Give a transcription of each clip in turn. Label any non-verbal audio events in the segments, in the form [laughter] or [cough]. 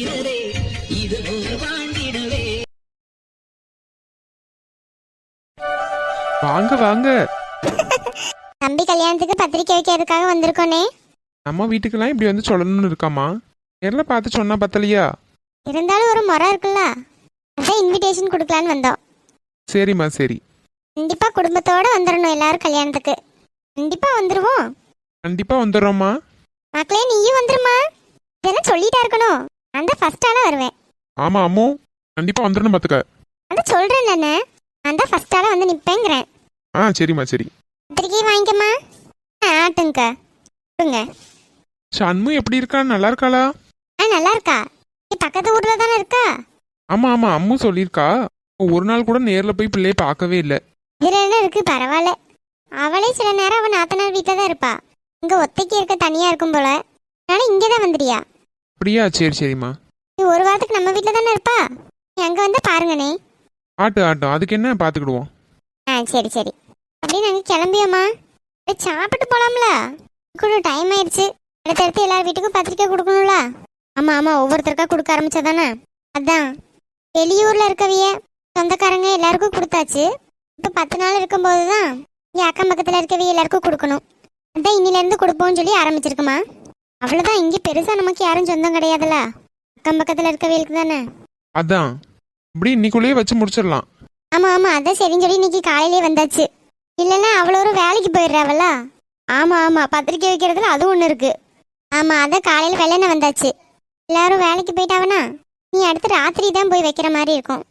வீரரே இது போல் வாழ்ந்திடவே வாங்க வாங்க. தம்பி கல்யாணத்துக்கு பத்திரிக்கை வைக்கிறதுக்காக வந்திருக்கோனே. நம்ம வீட்டுக்கெல்லாம் இப்படி வந்து சொல்லணும்னு இருக்காமா நேரில் பார்த்து சொன்னா பத்தலையா? இருந்தாலும் ஒரு முறை இருக்குல்ல அதான் இன்விடேஷன் கொடுக்கலான்னு வந்தோம். சரிம்மா சரி. கண்டிப்பா குடும்பத்தோட வந்துடணும் எல்லாரும் கல்யாணத்துக்கு. கண்டிப்பா வந்துருவோம். கண்டிப்பா வந்துடுறோம்மா. மக்களே நீயும் வந்துருமா? இதெல்லாம் சொல்லிட்டா இருக்கணும். நான் தான் ஃபர்ஸ்ட் ஆளா வருவேன். ஆமா அம்மு. கண்டிப்பா வந்துடணும் பார்த்துக்க அதான் சொல்றேன் தானே? நான் தான் ஃபர்ஸ்ட் ஆளா வந்து நிப்பேங்கிறேன். ஆ சரிம்மா சரி. பத்திரிக்கை வாங்கிக்கம்மா. ஆ ஆட்டுங்க கொடுங்க. சண்மு எப்படி இருக்கா? நல்லா இருக்காளா? ஆ நல்லா இருக்கா? நீ பக்கத்து ஊர்ல தானே இருக்கா? ஆமா ஆமா அம்மு சொல்லியிருக்கா. ஒரு நாள் கூட நேர்ல போய் பிள்ளைய பார்க்கவே இல்லை. இதுல என்ன இருக்கு? பரவாயில்ல. அவளே சில நேரம் அவன் நாத்தனார் வீட்டில் தான் இருப்பா. இங்க ஒத்தைக்கு இருக்க தனியா இருக்கும் போல. அதனால இங்கே தான் வந்துடுறியா அப்படியா? சரி சரிம்மா. நீ ஒரு வாரத்துக்கு நம்ம வீட்டில் தானே இருப்பா? நீ அங்கே வந்து பாருங்கண்ணே ஆட்டு ஆட்டும் அதுக்கு என்ன பார்த்துக்கிடுவோம் ஆ சரி சரி. அப்படியே நாங்கள் கிளம்பியோம்மா. அப்படியே சாப்பிட்டு போலாம்ல. கூட டைம் ஆயிடுச்சு. அடுத்தடுத்து எல்லார் வீட்டுக்கும் பத்திரிக்கை கொடுக்கணும்ல. ஆமா ஆமா. ஒவ்வொருத்தருக்கா கொடுக்க ஆரம்பிச்சதானே? அதான். வெளியூர்ல இருக்கவிய சொந்தக்காரங்க எல்லாருக்கும் கொடுத்தாச்சு. இப்போ பத்து நாள் இருக்கும்போது தான் இங்கே அக்கம் பக்கத்தில் இருக்கவிய எல்லாருக்கும் கொடுக்கணும். அதான் இன்னில இருந்து கொடுப்போம்னு சொல்லி ஆரம்பிச்சிருக்குமா அவ்வளோதான் இங்கே பெருசா நமக்கு யாரும் சொந்தம் கிடையாதுல்ல அக்கம் பக்கத்தில் இருக்கவியலுக்கு தானே? அதான். இப்படி இன்னைக்குள்ளேயே வச்சு முடிச்சிடலாம். ஆமா ஆமா. அதான் சரின்னு சொல்லி இன்னைக்கு காலையிலே வந்தாச்சு. இல்லைன்னா அவ்வளோ ஒரு வேலைக்கு போயிடுறாவல்ல ஆமா ஆமா. பத்திரிக்கை வைக்கிறதுல அதுவும் ஒன்று இருக்கு. ஆமா அதான் காலையில் வெள்ளன வந்தாச்சு. எல்லாரும் வேலைக்கு போயிட்டாவனா? நீ அடுத்து ராத்திரி தான் போய் வைக்கிற மாதிரி இருக்கும்.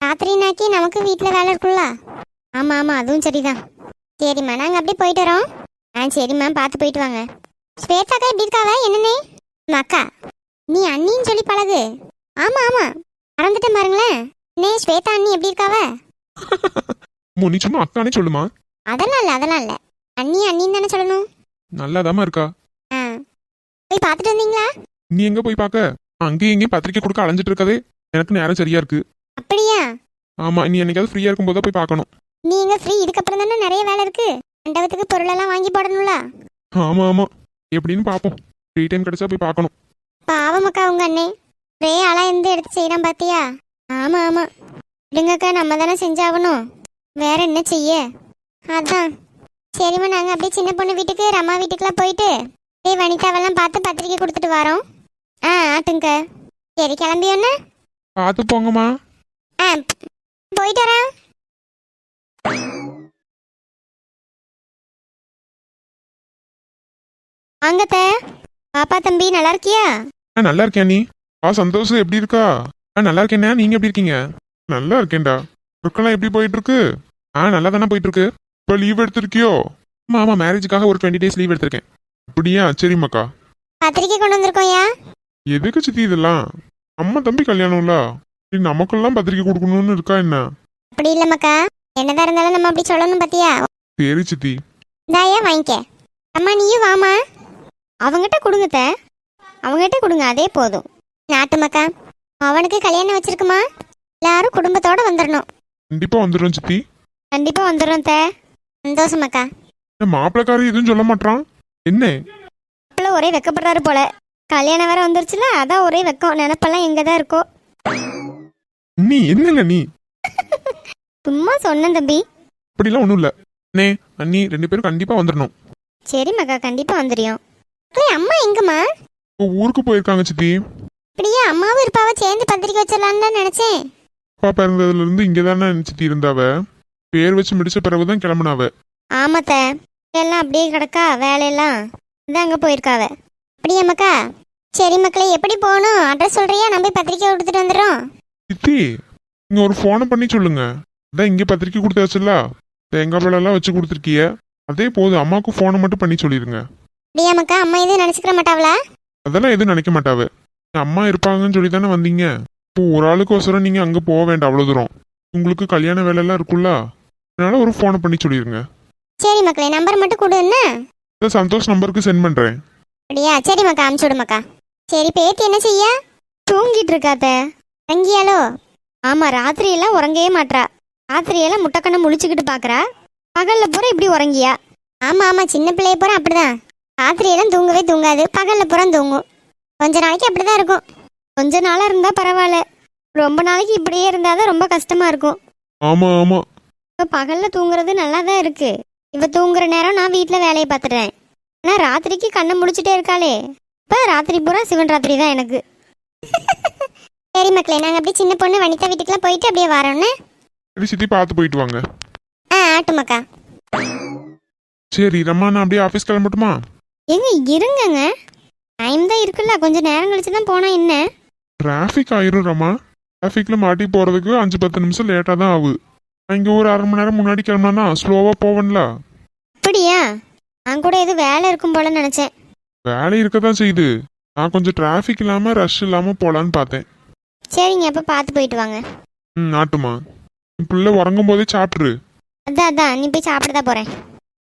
ராத்திரினாக்கி நமக்கு வீட்டில் வேலை இருக்குல்ல ஆமா ஆமா. அதுவும் சரிதான். சரிம்மா. நாங்கள் அப்படியே போயிட்டு வரோம். ஆ சரிம்மா பார்த்து போயிட்டு வாங்க. ஸ்வேதாக்கா எப்படி இருக்காவ என்னன்னே? அக்கா. நீ அண்ணின்னு சொல்லி பழகு. ஆமா ஆமா. மறந்துட்டேன் பாருங்களேன். நே ஸ்வேதா அண்ணி எப்படி இருக்காவ? நீ சும்மா அக்கானே சொல்லுமா? அதெல்லாம் இல்லை அதெல்லாம் இல்லை. அண்ணி அண்ணின்னு தானே சொல்லணும். நல்லாதாம்மா இருக்கா? ஆ. போய் பார்த்துட்டு வந்தீங்களா? நீ எங்க போய் பார்க்க? அங்கேயும் இங்கேயும் பத்திரிக்கை கொடுக்க அலைஞ்சிட்டு இருக்கதே. எனக்கு நேரம் சரியா இருக்கு. அப்படியா? ஆமா நீ என்னைக்காவது ஃப்ரீயா இருக்கும்போது போய் பார்க்கணும். நீ எங்க ஃப்ரீ இதுக்கப்புறம் தானே நிறைய வேலை இருக்கு. மண்டபத்துக்கு பொருளெல்லாம் வாங்கி போடணும்ல. ஆமா ஆமா. எப்படின்னு பார்ப்போம். ஃப்ரீ டைம் கிடைச்சா போய் பார்க்கணும். பாவம் அக்கா உங்க அண்ணே. ஒரே ஆளா இருந்து எடுத்து செய்யறான் பாத்தியா? ஆமா ஆமா. விடுங்கக்கா நம்ம தானே செஞ்சாகணும். வேற என்ன செய்ய? அதான். சரிம்மா நாங்க அப்படியே சின்ன பொண்ணு வீட்டுக்கு ரமா வீட்டுக்குலாம் போயிட்டு அப்படியே வனிதாவெல்லாம் பார்த்து பத்திரிக்கை கொடுத்துட்டு வரோம். ஆ ஆட்டுங்க சரி கிளம்பியோன்னு பார்த்து போங்கம்மா. ஆ போயிட்டு வரேன். வாங்கத்த பாப்பா தம்பி நல்லா இருக்கியா? ஆ நல்லா இருக்கேன் நீ ஆ சந்தோஷம் எப்படி இருக்கா? ஆ நல்லா இருக்கேண்ணா. நீங்க எப்படி இருக்கீங்க? நல்லா இருக்கேன்டா. ஒர்க்கெல்லாம் எப்படி போயிட்டு இருக்கு ஆ நல்லா தானே போயிட்டு இருக்கு இப்போ லீவ் எடுத்திருக்கியோ? ஆமா ஆமா மேரேஜுக்காக ஒரு டுவெண்ட்டி டேஸ் லீவ் எடுத்திருக்கேன். அப்படியா? சரிம்மாக்கா. பத்திரிக்கை கொண்டு வந்திருக்கோம்யா எதுக்கு சித்தி இதெல்லாம்? அம்மா தம்பி கல்யாணம்ல. சரி, நமக்கெல்லாம் பத்திரிக்கை கொடுக்கணும்னு இருக்கா என்ன? அப்படி இல்லம்மாக்கா. என்னதான் இருந்தாலும் நம்ம அப்படி சொல்லணும் பாத்தியா? சரி சித்தி. இந்தாயா வாங்கிக்க. அம்மா நீயும் வாமா அவங்ககிட்ட கொடுங்கத்த அவங்ககிட்ட கொடுங்க அதே போதும். நாட்டு மக்கா அவனுக்கு கல்யாணம் வச்சிருக்குமா? எல்லாரும் குடும்பத்தோட வந்துடணும் கண்டிப்பா வந்துடும் சித்தி. கண்டிப்பா வந்துடும் த. சந்தோஷமாக்கா மாப்பிள்ளக்காரர் எதுவும் சொல்ல மாட்டான் என்ன? இப்பெல்லாம் ஒரே வெக்கப்படுறாரு போல. கல்யாணம் வேற வந்துருச்சுல அதான் ஒரே வெக்கம். நினப்பெல்லாம் எங்க தான் இருக்கோ. நீ என்னங்க நீ? சும்மா சொன்னேன் தம்பி. அப்படிலாம் ஒன்றும் இல்லை. அண்ணே அண்ணி ரெண்டு பேரும் கண்டிப்பா வந்துடணும் சரி மக்கா கண்டிப்பா வந்துடும் அம்மா எங்கம்மா? ஊருக்கு போயிருக்காங்க சித்தி. இப்படியே அம்மாவும் இருப்பாவ? சேர்ந்து பத்திரிக்கை வச்சிடலான்னு தான் நினைச்சேன். அப்பா பிறந்ததுல இருந்து இங்கே தானே சித்தி இருந்தாவ? பேர் வச்சு முடிச்ச பிறகுதான் கிளம்புனாவ? ஆமாத்த. எல்லாம் அப்படியே கிடக்கா வேலையெல்லாம். இதான் அங்கே போயிருக்காவ. அப்படியா மக்கா சரி மக்களே எப்படி போகணும்? அட்ரஸ் சொல்றியா? நம்ம போய் பத்திரிக்கை கொடுத்துட்டு வந்துடுறோம். சித்தி நீங்க ஒரு ஃபோனை பண்ணி சொல்லுங்க. அதான் இங்கே பத்திரிக்கை கொடுத்தாச்சுல்ல தேங்காய் பழம்லாம் வச்சு கொடுத்துருக்கிய. அதே போதும் அம்மாவுக்கு ஃபோனை மட்டும் பண்ணி சொல்லிடுங்க அப்படியா மக்கா அம்மா எதுவும் நினச்சிக்கிற மாட்டாவளா? அதெல்லாம் எதுவும் நினைக்க மாட்டாவ. அம்மா இருப்பாங்கன்னு சொல்லி தானே வந்தீங்க. இப்போ ஒரு ஆளுக்கோசரம் நீங்க அங்கே போக வேண்டாம் அவ்வளோ தூரம். உங்களுக்கு கல்யாண வேலையெல்லாம் இருக்குல்ல அதனால ஒரு ஃபோனை பண்ணி சொல்லிடுங்க சரி மக்களே நம்பர் மட்டும் கொடு என்ன? இந்த சந்தோஷ் நம்பருக்கு சென்ட் பண்றேன். அப்படியா? சரி மக்கா அமுச்சு விடு மக்கா. சரி பேத்தி என்ன செய்ய? தூங்கிட்டு இருக்காத்த உறங்கியாலோ ஆமா ராத்திரி எல்லாம் உறங்கவே மாட்றா. ராத்திரி எல்லாம் முட்டைக்கண்ணை முழிச்சுக்கிட்டு பாக்குறா. பகல்ல பூரா இப்படி உறங்கியா? ஆமா ஆமா சின்ன பிள்ளைய பூரா அப்படிதான். ராத்திரி எல்லாம் தூங்கவே தூங்காது. பகல்ல பூரா தூங்கும். கொஞ்ச நாளைக்கு அப்படிதான் இருக்கும். கொஞ்ச நாளா இருந்தா பரவாயில்ல. ரொம்ப நாளைக்கு இப்படியே இருந்தாதான் ரொம்ப கஷ்டமா இருக்கும். ஆமா ஆமா. இப்போ பகல்ல தூங்குறது நல்லா தான் இருக்கு. இவ தூங்குற நேரம் நான் வீட்டில் வேலையை பார்த்துட்டேன் ஆனா ராத்திரிக்கு கண்ணை முழிச்சிட்டே இருக்காளே. இப்போ ராத்திரி பூரா சிவன் ராத்திரி தான் எனக்கு. [laughs] சரி மக்களே நாங்கள் அப்படியே சின்ன பொண்ணு வனிதா வீட்டுக்குலாம் போயிட்டு அப்படியே வரோன்னே சரி சித்தி பார்த்து போயிட்டு வாங்க. ஆ ஆட்டுமாக்கா சரி ரம்மா நான் அப்படியே ஆஃபீஸ் கிளம்பட்டுமா? எங்க இருங்கங்க. டைம் தான் இருக்குல்ல கொஞ்சம் நேரம் கழிச்சு தான் போனா என்ன? டிராஃபிக் ஆயிரும் ரம்மா டிராஃபிக்ல மாட்டி போறதுக்கு அஞ்சு பத்து நிமிஷம் லேட்டா தான் ஆகுது இங்க ஒரு அரை மணி நேரம் முன்னாடி கிளம்புனா ஸ்லோவா போவேன்ல. அப்படியா? நான் கூட எது வேலை இருக்கும் போல நினைச்சேன். வேலை இருக்க தான் செய்யுது. நான் கொஞ்சம் டிராஃபிக் இல்லாம ரஷ் இல்லாம போலான்னு பார்த்தேன். சரிங்க அப்போ பார்த்து போயிட்டு வாங்க. ம் நாட்டுமா என் பிள்ளை உறங்கும் போதே சாப்பிட்ரு அதான் அதான். நீ போய் சாப்பிட தான் போறேன்.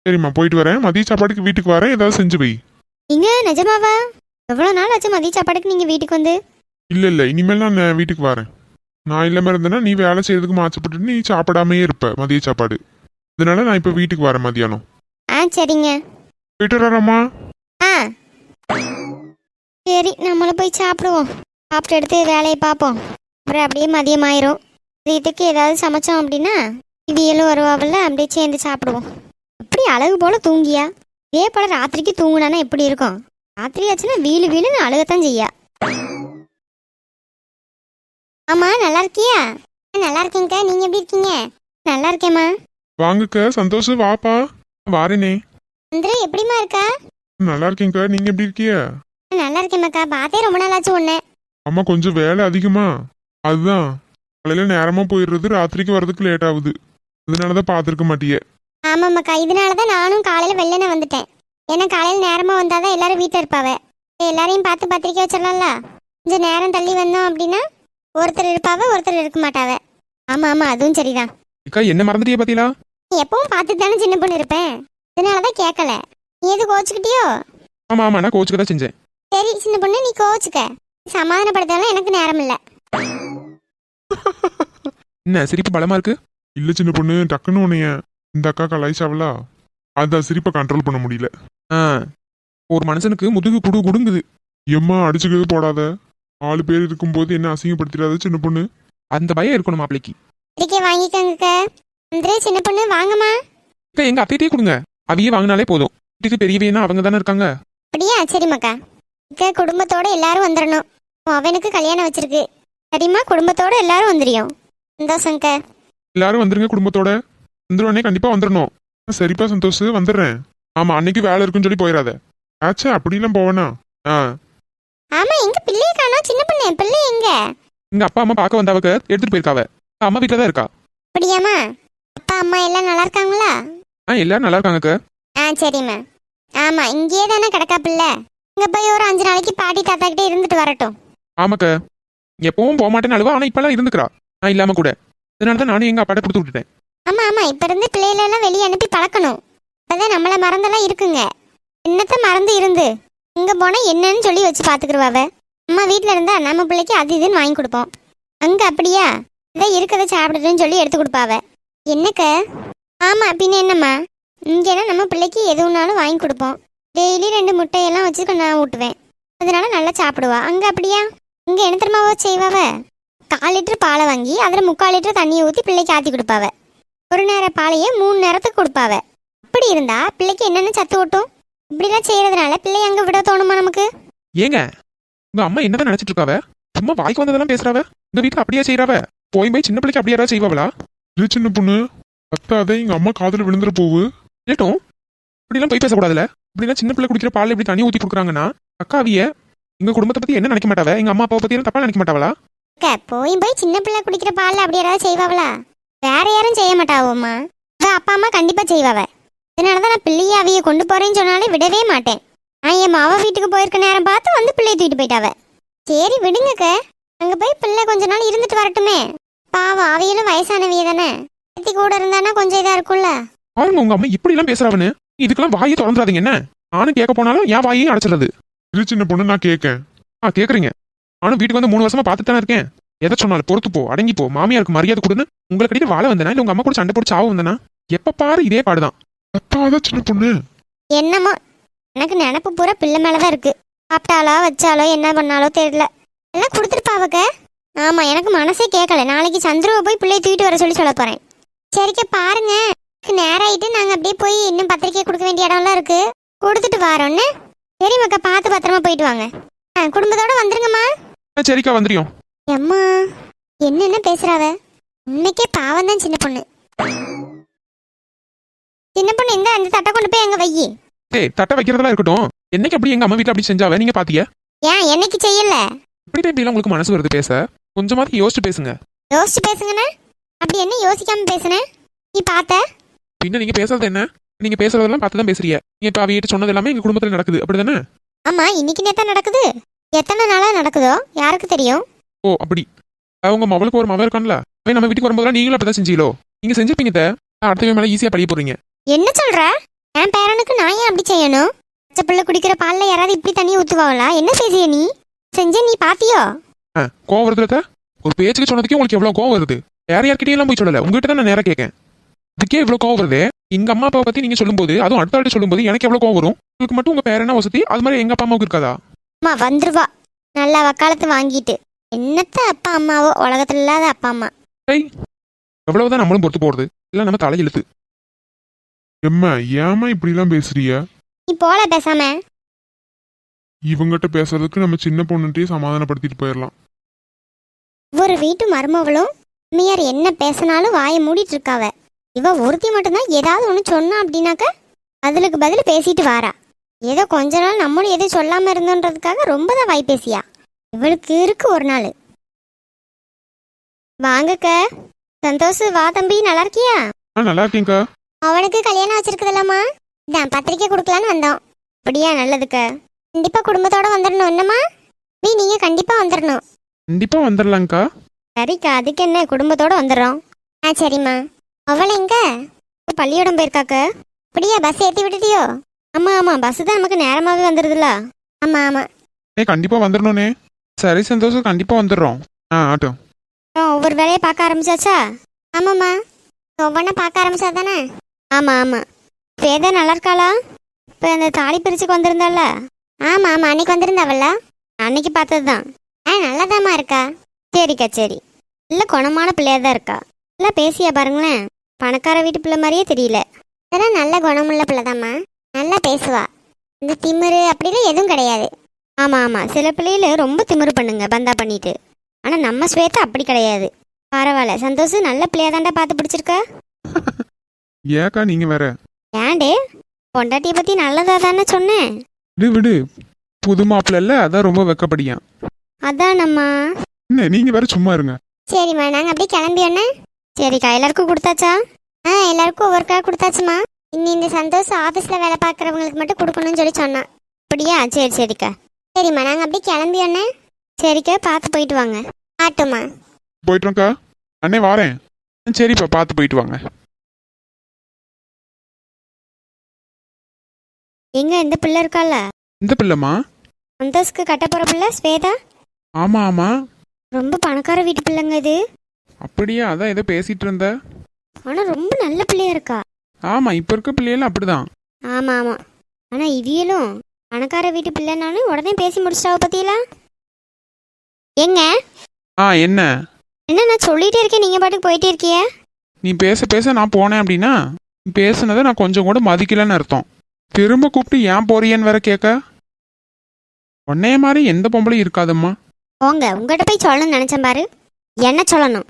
சரிம்மா போயிட்டு வரேன். மதிய சாப்பாடுக்கு வீட்டுக்கு வரேன். ஏதாவது செஞ்சு வை. நீங்க நிஜமாவா? எவ்வளோ நாள் ஆச்சு மதிய சாப்பாடுக்கு நீங்க வீட்டுக்கு வந்து? இல்ல இல்ல. இனிமேல் நான் வீட்டுக்கு வரேன். நான் இல்லாம இருந்தேன்னா நீ வேலை செய்யறதுக்கு மாச்சப்பட்டு நீ சாப்பிடாமையே இருப்ப மதிய சாப்பாடு. அதனால நான் இப்ப வீட்டுக்கு வரேன் மதியானம். ஆ சரிங்க. போயிட்டு வரேம்மா ஆ. சரி நம்மளும் போய் சாப்பிடுவோம். சாப்பிட்டு எடுத்து வேலையை பார்ப்போம். அப்புறம் அப்படியே மதியம் ஆயிரும் இதுக்கு ஏதாவது சமைச்சோம் அப்படின்னா இவியலும் வருவாவில்ல அப்படியே சேர்ந்து சாப்பிடுவோம். அப்படி அழகு போல தூங்கியா? இதே போல ராத்திரிக்கு தூங்குனானா எப்படி இருக்கும்? ராத்திரி ஆச்சுன்னா வீலு வீலுன்னு அழுகத்தான் செய்யா. ஆமா நல்லா இருக்கியா? நல்லா இருக்கேங்க்கா நீங்க எப்படி இருக்கீங்க? நல்லா இருக்கேம்மா. வாங்குக்க சந்தோஷ் வாப்பா. வாரேனே சந்திர எப்படிம்மா இருக்கா? நல்லா இருக்கீங்க நீங்க எப்படி இருக்கிய நல்லா இருக்கேம்மாக்கா. பார்த்தே ரொம்ப நாளாச்சு ஒன்று அம்மா கொஞ்சம் வேலை அதிகமா? அதுதான். காலையில நேரமா போயிடுறது ராத்திரிக்கு வர்றதுக்கு லேட் ஆகுது. அதனாலதான் பாத்துருக்க மாட்டியே. ஆமாம்மாக்கா இதனால தான் நானும் காலையில் வெள்ளனே வந்துட்டேன். ஏன்னா காலையில் நேரமாக வந்தால் தான் எல்லாரும் வீட்டில் இருப்பாவ. எல்லாரையும் பார்த்து பத்திரிக்கை வச்சிடலாம்ல? கொஞ்சம் நேரம் தள்ளி வந்தோம் அப்படின்னா ஒருத்தர் இருப்பாவ ஒருத்தர் இருக்க மாட்டாவ. ஆமாம் ஆமாம் அதுவும் சரிதான். அக்கா என்ன மறந்துட்டியே பாத்தீங்களா? நீ எப்பவும் பார்த்து தானே சின்ன பொண்ணு இருப்பேன் இதனால தான் கேட்கல நீ எது கோச்சுக்கிட்டியோ? ஆமா ஆமா நான் கோச்சுக்கு தான் செஞ்சேன். சரி சின்ன பொண்ணு நீ கோச்சுக்க. சமாதானப்படுத்தாலும் எனக்கு நேரம் இல்லை. [laughs] என்ன சிரிப்பு பலமா இருக்கு? இல்ல சின்ன பொண்ணு டக்குன்னு உன்னைய இந்த அக்கா கலாய்ச்சாவலா அதான் சிரிப்பை கண்ட்ரோல் பண்ண முடியல. ஆ ஒரு மனுஷனுக்கு முதுகு குடு குடுங்குது. எம்மா அடிச்சுக்கிறது போடாத. ஆளு பேர் இருக்கும்போது என்ன அசிங்கப்படுத்திடாத சின்ன பொண்ணு? அந்த பயம் இருக்கணும் மாப்பிளைக்கு. இருக்கே வாங்கிக்கோங்கக்கா. அந்தரே சின்ன பொண்ணு வாங்கம்மா. அக்கா எங்க அத்தையிட்டே கொடுங்க. அவையே வாங்கினாலே போதும். வீட்டுக்கு பெரியவையனா அவங்க தானே இருக்காங்க? அப்படியா? சரிம்மாக்கா. இக்க குடும்பத்தோட எல்லாரும் வந்துடணும் உன் அவனுக்கு கல்யாணம் வச்சிருக்கு. சரிம்மா குடும்பத்தோட எல்லாரும் வந்துடும் சந்தோஷங்க எல்லாரும் வந்துருங்க குடும்பத்தோட. வந்துருவானே கண்டிப்பா வந்துடணும் சரிப்பா சந்தோஷ் வந்துடுறேன். ஆமா அன்னைக்கு வேலை இருக்குன்னு சொல்லி போயிடாத ஆச்சா அப்படிலாம் போவேனா? ஆ. ஆமா எங்க பிள்ளைய காணோம். சின்ன பொண்ணு பிள்ளை எங்க? எங்க அப்பா அம்மா பார்க்க வந்தவங்க எடுத்துட்டு போயிருக்காவ. அம்மா வீட்டுல தான் இருக்கா? அப்படியாம்மா? அப்பா அம்மா எல்லாம் நல்லா இருக்காங்களா? ஆ எல்லாரும் நல்லா இருக்காங்க அக்கா. ஆ சரிம்மா. ஆமா இங்கேயே தானே கிடக்கா பிள்ளை? இங்க போய் ஒரு அஞ்சு நாளைக்கு பாட்டி தாத்தா கிட்ட இருந்துட்டு வரட்டும். ஆமாக்க. எப்பவும் போக மாட்டேன்னு அழுவா ஆனா இப்பெல்லாம் இருந்துக்கிறா. நான் இல்லாம கூட. அதனால தான் நானும் எங்க அப்பாட்ட கொடுத்து விட்டுட்டேன். ஆமா ஆமா. இப்ப இருந்து பிள்ளைகளெல்லாம் வெளியே அனுப்பி பழக்கணும். அப்பதான் நம்மள மறந்தெல்லாம் இருக்குங்க. என்னத்த மறந்து இருந்து? இங்க போனா என்னன்னு சொல்லி வச்சு பாத்துக்கிருவாவ அம்மா வீட்டுல இருந்தா நம்ம பிள்ளைக்கு அது இதுன்னு வாங்கி கொடுப்போம். அங்க அப்படியா? இதை இருக்கதை சாப்பிடுறேன்னு சொல்லி எடுத்து கொடுப்பாவ என்னக்க? ஆமா பின்ன என்னம்மா? இங்கேனா நம்ம பிள்ளைக்கு எதுவுனாலும் வாங்கி கொடுப்போம். டெய்லி ரெண்டு முட்டையெல்லாம் வச்சு நான் ஊட்டுவேன். அதனால நல்லா சாப்பிடுவா. அங்க அப்படியா? இங்க என்ன தெரியுமாவோ செய்வாவ கால் லிட்டர் பாலை வாங்கி அதில் முக்கால் லிட்டர் தண்ணியை ஊற்றி பிள்ளைக்கு ஆற்றி கொடுப்பாவ ஒரு நேர பாலையே மூணு நேரத்துக்கு கொடுப்பாவ. அப்படி இருந்தா பிள்ளைக்கு என்னென்ன சத்து ஓட்டும் இப்படிலாம் செய்யறதுனால பிள்ளை அங்க விட தோணுமா நமக்கு? ஏங்க உங்க அம்மா என்னதான் நினைச்சிட்டு இருக்காவ? சும்மா வாய்க்கு வந்ததெல்லாம் பேசுறாவ? உங்க வீட்டுல அப்படியே செய்யறாவ போய் போய் சின்ன பிள்ளைக்கு அப்படியே யாராவது செய்வாங்களா இது சின்ன பொண்ணு அத்தாதே எங்க அம்மா காதுல விழுந்துற போவு. கேட்டும் இப்படிலாம் போய் பேசக்கூடாதுல இப்படிலாம் சின்ன பிள்ளை குடிக்கிற பால் இப்படி தண்ணி ஊத்தி கொடுக்குறாங்கன்னா அக்காவிய எங்க குடும்பத்தை பத்தி என்ன நினைக்க மாட்டாவ? எங்க அம்மா அப்பாவை பத்தி தப்பா நினைக்க மாட்டாவளா? அக்கா, போய் போய் சின்ன பிள்ளை குடிக்கிற பால்ல அப்படி யாராவது செய்வாங்களா வேற யாரும் செய்ய மாட்டாவோம்மா அவ அப்பா அம்மா கண்டிப்பா செய்வாவ. அதனாலதான் நான் பிள்ளைய அவைய கொண்டு போறேன்னு சொன்னாலே விடவே மாட்டேன். நான் என் மாவ வீட்டுக்கு போயிருக்க நேரம் பார்த்து வந்து பிள்ளைய தூக்கிட்டு போயிட்டாவ. சரி விடுங்கக்க. அங்க போய் பிள்ளை கொஞ்ச நாள் இருந்துட்டு வரட்டுமே. பாவம் அவையிலும் வயசானவிய தானே. பத்தி கூட இருந்தானா கொஞ்சம் இதா இருக்கும்ல? பாருங்க உங்க அம்மா இப்படி எல்லாம் பேசுறாவன்னு? இதுக்கெல்லாம் வாயை திறந்துடாதீங்க என்ன? நானும் கேட்க போனாலும் என் வாயையும் அடைச்சிடுறது. இது சின்ன பொண்ணு நான் கேட்கேன். ஆ கேக்குறீங்க. நானும் வீட்டுக்கு வந்து மூணு வருஷமா பார்த்துட்டு தானே இருக்கேன். எதை சொன்னாலும் பொறுத்து போ அடங்கி போ. மாமியாருக்கு மரியாதை கொடுன்னு உங்களை கட்டிட்டு வாழ வந்தனா? இல்ல உங்க அம்மா கூட சண்டை போட்டு சாவ வந்தனா? எப்ப பாரு இதே பாடுதான். அத்தாதான் சின்ன பொண்ணு. என்னமோ? எனக்கு நினப்பு பூரா பிள்ளை மேலதான் இருக்கு. சாப்பிட்டாலோ வச்சாலோ என்ன பண்ணாலோ தெரியல. எல்லாம் கொடுத்துருப்பாவக்க ஆமா எனக்கு மனசே கேட்கல. நாளைக்கு சந்துருவை போய் பிள்ளைய தூக்கிட்டு வர சொல்லி சொல்ல போறேன். சரிக்க பாருங்க. நேரம் ஆயிட்டு நாங்க அப்படியே போய் இன்னும் பத்திரிக்கை கொடுக்க வேண்டிய இடம்லாம் இருக்கு. கொடுத்துட்டு வரோன்னு. சரி மக்கா பார்த்து பத்திரமா போயிட்டு வாங்க. ஆ, குடும்பத்தோட வந்துருங்கம்மா. சரிக்கா வந்துரியும் எம்மா என்னென்ன பேசுறாவ? இன்னைக்கே பாவம் தான் சின்ன பொண்ணு. சின்ன பொண்ணு இந்த அந்த தட்டை கொண்டு போய் அங்க வையி. ஏய் தட்டை வைக்கிறதெல்லாம் இருக்கட்டும். என்னைக்கு அப்படி எங்க அம்மா வீட்ல அப்படி செஞ்சாவ? நீங்க பாத்தீங்க ஏன் என்னைக்கு செய்யல? இப்படி இப்படி உங்களுக்கு மனசு வருது பேச? கொஞ்சமாவது யோசிச்சு பேசுங்க. யோசிச்சு பேசுங்கண்ணே. அப்படி என்ன யோசிக்காம பேசுனேன் நீ பார்த்த பின்ன நீங்க பேசுறது என்ன? நீங்க பேசுறதெல்லாம் பார்த்து தான் பேசுறீங்க. நீங்க இப்ப அவியிட்ட சொன்னது எல்லாமே எங்க குடும்பத்துல நடக்குது. அப்படிதானே? ஆமா இன்னைக்கு நேத்தா நடக்குது. எத்தனை நாளா நடக்குதோ? யாருக்கு தெரியும்? ஓ அப்படி. அவங்க மவளுக்கு ஒரு மவ இருக்கான்ல. அவன் நம்ம வீட்டுக்கு வரும்போதெல்லாம் நீங்களும் அப்படிதான் செஞ்சீங்களோ? நீங்க செஞ்சிருப்பீங்க அத்தை. அடுத்தவன் மேல ஈஸியா பழிய போறீங்க என்ன சொல்ற? என் பேரனுக்கு நான் ஏன் அப்படி செய்யணும்? பச்சை பிள்ளை குடிக்கிற பால்ல யாராவது இப்படி தண்ணி ஊத்துவாங்களா? என்ன பேசிய நீ? செஞ்ச நீ பாத்தியோ? கோவம் வருதுல? ஒரு பேச்சுக்கு சொன்னதுக்கே உங்களுக்கு எவ்வளவு கோவம் வருது? வேற யார்கிட்டயும் எல்லாம் போய் சொல்லல. உங்ககிட்ட தான் நான் நேரா கேட்கேன் இதுக்கே இவ்வளவு கோவம் வருது? எங்க அம்மா அப்பாவை பத்தி நீங்க சொல்லும்போது அதுவும் அடுத்த ஆள்கிட்ட சொல்லும்போது எனக்கு எவ்வளவு கோவம் வரும்? உங்களுக்கு மட்டும் உங்க பேரனா வசதி? அது மாதிரி எங்க அப்பா அம்மாவுக்கு இருக்காதா? அம்மா வந்துருவா. நல்லா வக்காலத்து வாங்கிட்டு. என்னத்த அப்பா அம்மாவோ? உலகத்துல இல்லாத அப்பா அம்மா. எவ்வளவுதான் நம்மளும் பொறுத்து போறது. இல்ல நம்ம தலையெழுத்து எம்மா ஏம்மா இப்படிலாம் பேசுறிய நீ போல பேசாம. இவங்கிட்ட பேசுறதுக்கு நம்ம சின்ன பொண்ணுகிட்டயே சமாதானப்படுத்திட்டு போயிடலாம் ஒரு வீட்டு மருமவளும் உண்மையார் என்ன பேசினாலும் வாயை மூடிட்டு இருக்காவ. இவ ஒருத்தி மட்டும்தான் ஏதாவது ஒன்று சொன்னா அப்படின்னாக்க அதுக்கு பதில் பேசிட்டு வாரா. ஏதோ கொஞ்ச நாள் நம்மளும் எதுவும் சொல்லாம இருந்தோன்றதுக்காக ரொம்ப தான் வாய் பேசியா. இவளுக்கு இருக்கு ஒரு நாள். வாங்கக்க. சந்தோஷ் வா தம்பி நல்லா இருக்கியா? ஆ நல்லா இருக்கேங்க்கா அவனுக்கு கல்யாணம் வச்சிருக்குதுல்லம்மா இதான் பத்திரிக்கை கொடுக்கலான்னு வந்தோம். அப்படியா நல்லதுக்க. கண்டிப்பா குடும்பத்தோட வந்துடணும் என்னம்மா? நீ நீங்க கண்டிப்பா வந்துடணும் கண்டிப்பா வந்துடலாங்க்கா சரிக்கா அதுக்கு என்ன குடும்பத்தோட வந்துடுறோம். ஆ சரிம்மா. அவளை எங்க? பள்ளியோடம் போயிருக்காக்க. அப்படியா பஸ் ஏற்றி விட்டுட்டியோ? ஆமா ஆமா பஸ் தான் நமக்கு நேரமாவே வந்துடுதுல ஆமா ஆமா. ஏ கண்டிப்பா வந்துடணும்னே சரி சந்தோஷம். கண்டிப்பா வந்துடுறோம். ஆ ஆட்டும் ஒவ்வொரு வேலையை பார்க்க ஆரம்பிச்சாச்சா? ஆமாம்மா. ஒவ்வொன்றா பார்க்க ஆரம்பிச்சா தானே ஆமாம் ஆமாம் வேதா நல்லா இருக்காளா? இப்போ அந்த தாலி பிரிச்சுக்கு வந்திருந்தால ஆமாம் ஆமாம் அன்னைக்கு வந்திருந்தாவல்ல? அன்னைக்கு பார்த்தது தான் ஆ நல்லாதாம்மா இருக்கா? சரிக்கா சரி. இல்லை குணமான பிள்ளையாக தான் இருக்கா. நல்லா பேசியா பாருங்களேன். பணக்கார வீட்டு பிள்ளை மாதிரியே தெரியல. இதெல்லாம் நல்ல குணமுள்ள பிள்ளைதாம்மா. நல்லா பேசுவா. இந்த திமிரு அப்படிலாம் எதுவும் கிடையாது. ஆமா ஆமா. சில பிள்ளைகள ரொம்ப திமிரு பண்ணுங்க பந்தா பண்ணிட்டு. ஆனா நம்ம ஸ்வேதா அப்படி கிடையாது. பரவாயில்ல. சந்தோஷ் நல்ல பிள்ளையா தாண்டா பார்த்து பிடிச்சிருக்க? [laughs] ஏக்கா நீங்க வேற. ஏன்டே? பொண்டாட்டியை பத்தி நல்லதா தானே சொன்னேன். விடு விடு. புது மாப்பிள்ள அதான் ரொம்ப வெக்கப்படியான் அதான் நம்ம. என்ன நீங்க வேற சும்மா இருங்க. சரிம்மா நாங்க அப்படியே கிளம்பியோன்னே சரிக்கா எல்லாருக்கும் கொடுத்தாச்சா? ஆ எல்லாருக்கும் ஒவ்வொரு கார் கொடுத்தாச்சுமா இன்னி இந்த சந்தோஷ் ஆஃபீஸில் வேலை பார்க்குறவங்களுக்கு மட்டும் கொடுக்கணும்னு சொல்லி சொன்னான். அப்படியா? சரி சரிக்கா. சரிம்மா நாங்கள் அப்படியே கிளம்பியோன்னே சரிக்கா பார்த்து போயிட்டு வாங்க. ஆட்டோம்மா. போயிட்டோம்க்கா அண்ணே வாரேன். சரிப்பா பார்த்து போயிட்டு வாங்க. எங்க இந்த பிள்ளை இருக்கால இந்த பிள்ளைமா சந்தோஷ்க்கு கட்ட போகிற பிள்ளை ஸ்வேதா? ஆமா ஆமா. ரொம்ப பணக்கார வீட்டு பிள்ளைங்க இது. அப்படியா? அதான் ஏதோ பேசிட்டு இருந்த. ஆனால் ரொம்ப நல்ல பிள்ளையா இருக்கா? ஆமா இப்ப இருக்க பிள்ளைகளும் அப்படிதான். ஆமாம் ஆமாம் ஆனால் இவியலும் பணக்கார வீட்டு பிள்ளைனாலும் உடனே பேசி முடிச்சிட்டாவ பத்தியலா எங்க ஆ என்ன? என்ன நான் சொல்லிட்டே இருக்கேன். நீங்கள் பாட்டுக்கு போயிட்டே இருக்கிய? நீ பேச பேச நான் போனேன் அப்படின்னா நீ பேசுனதை நான் கொஞ்சம் கூட மதிக்கலன்னு அர்த்தம். திரும்ப கூப்பிட்டு ஏன் போறியன்னு வேற கேட்க? உன்னைய மாதிரி எந்த பொம்பளையும் இருக்காதம்மா. போங்க உங்கள்கிட்ட போய் சொல்லணும்னு நினச்சேன் பாரு. என்ன சொல்லணும்?